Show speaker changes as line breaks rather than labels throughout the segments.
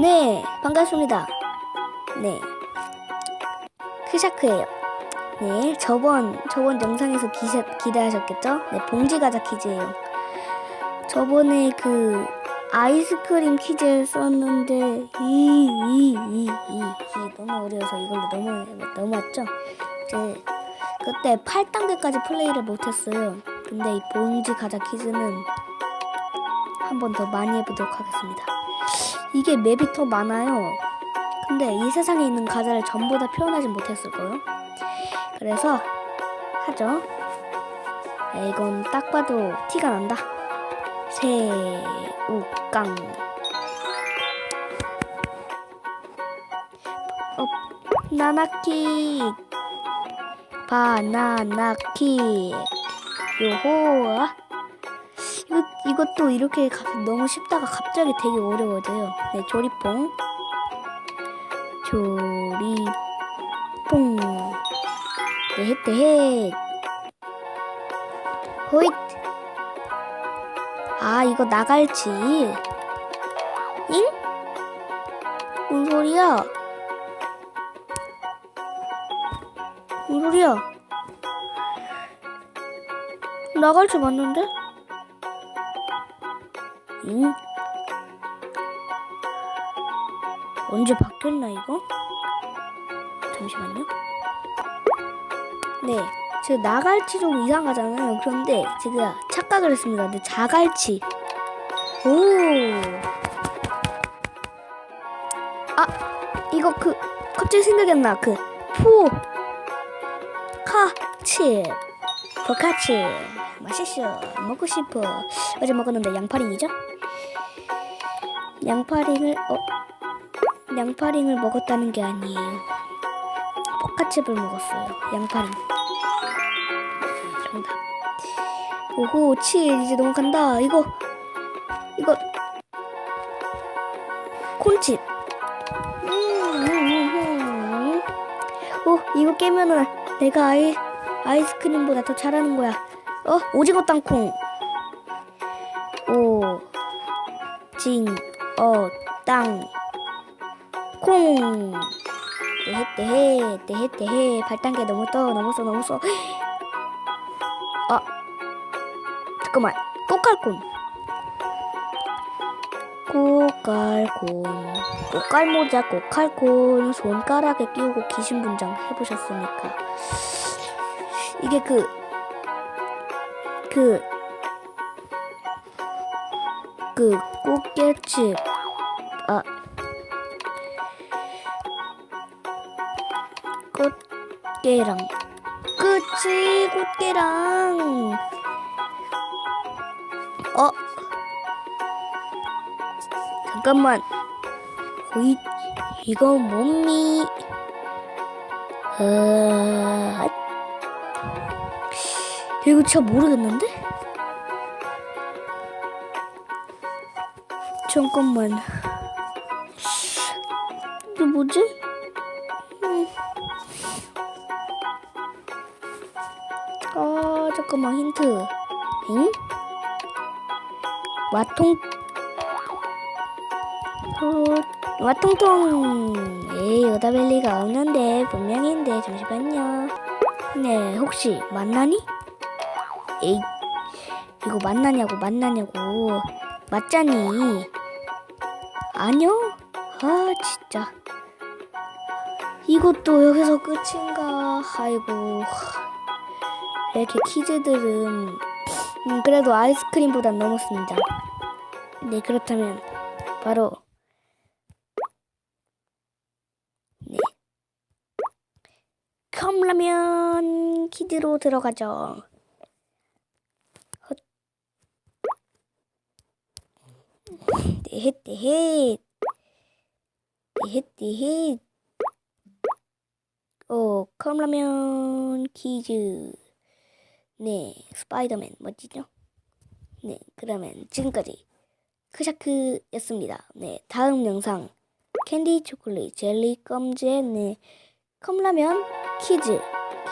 네, 반갑습니다. 네. 크샤크예요. 네, 저번 저번 영상에서 기세, 기대하셨겠죠? 네, 봉지 과자 퀴즈예요. 저번에 그 아이스크림 퀴즈 썼는데 이이이이 이, 이, 이, 너무 어려워서 이걸로 넘어 넘어왔죠. 이제 그때 8단계까지 플레이를 못했어요. 근데 이 봉지 과자 퀴즈는 한 번 더 많이 해보도록 하겠습니다. 이게 맵이 더 많아요. 근데 이 세상에 있는 과자를 전부 다 표현하지 못했을 거예요. 그래서 하죠. 에, 이건 딱 봐도 티가 난다. 새우깡. 어, 나나킥. 바나나킥. 요호. 이거, 이것도 이렇게 가- 너무 쉽다가 갑자기 되게 어려워져요. 네, 조리퐁. 조리퐁. 네헷, 네헷. 호잇. 아, 이거 나갈지. 잉? 뭔 소리야? 뭔 소리야? 나갈지 맞는데? 응? 언제 바뀌었나 이거? 잠시만요. 네, 제가 나갈치 좀 이상하잖아요. 그런데 제가 착각을 했습니다. 근데 자갈치. 오. 아, 이거 그 갑자기 생각이 안 나. 그 포. 카치. 포카치. 맛있어. 먹고 싶어. 어제 먹었는데 양파링이죠? 양파링을 어 양파링을 먹었다는 게 아니에요. 포카칩을 먹었어요. 양파링. 오호 치 이제 너무 간다. 이거 이거 콘칩. 오 이거 깨면은 내가 아이 아이스크림보다 더 잘하는 거야. 어 오징어 땅콩. 오, 징, 어, 땅, 콩. 떼해, 떼해, 떼해, 떼해. 8단계 넘었어, 넘었어, 넘었어. 아, 잠깐만. 꽃갈콘. 꽃갈콘. 꽃갈모자, 꽃갈콘. 손가락에 끼우고 귀신분장 해보셨습니까? 이게 그, 그, 그 꽃게칩 아. 꽃게랑. 그치 꽃게랑. 어? 잠깐만. 호이 이거 몸미 어 이거 진짜 모르겠는데? 잠깐만. 이게 뭐지? 음. 아, 잠깐만, 힌트. 응? 와통, 어, 와통통. 에이, 오다벨 리가 없는데, 분명인데, 잠시만요. 네, 혹시, 만나니? 에이, 이거 만나냐고, 만나냐고. 맞자니? 아니요? 아, 진짜. 이것도 여기서 끝인가? 아이고. 이렇게 퀴즈들은, 음, 그래도 아이스크림보단 넘었습니다. 네, 그렇다면, 바로, 네. 컵라면 퀴즈로 들어가죠. 띠헷 띠헷 띠헷 띠헷 오 컵라면 퀴즈. 네 스파이더맨 멋지죠? 네 그러면 지금까지 크샤크였습니다. 네 다음 영상 캔디 초콜릿 젤리 껌제 네 컵라면 퀴즈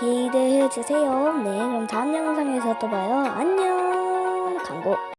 기대해 주세요. 네 그럼 다음 영상에서 또 봐요. 안녕! 광고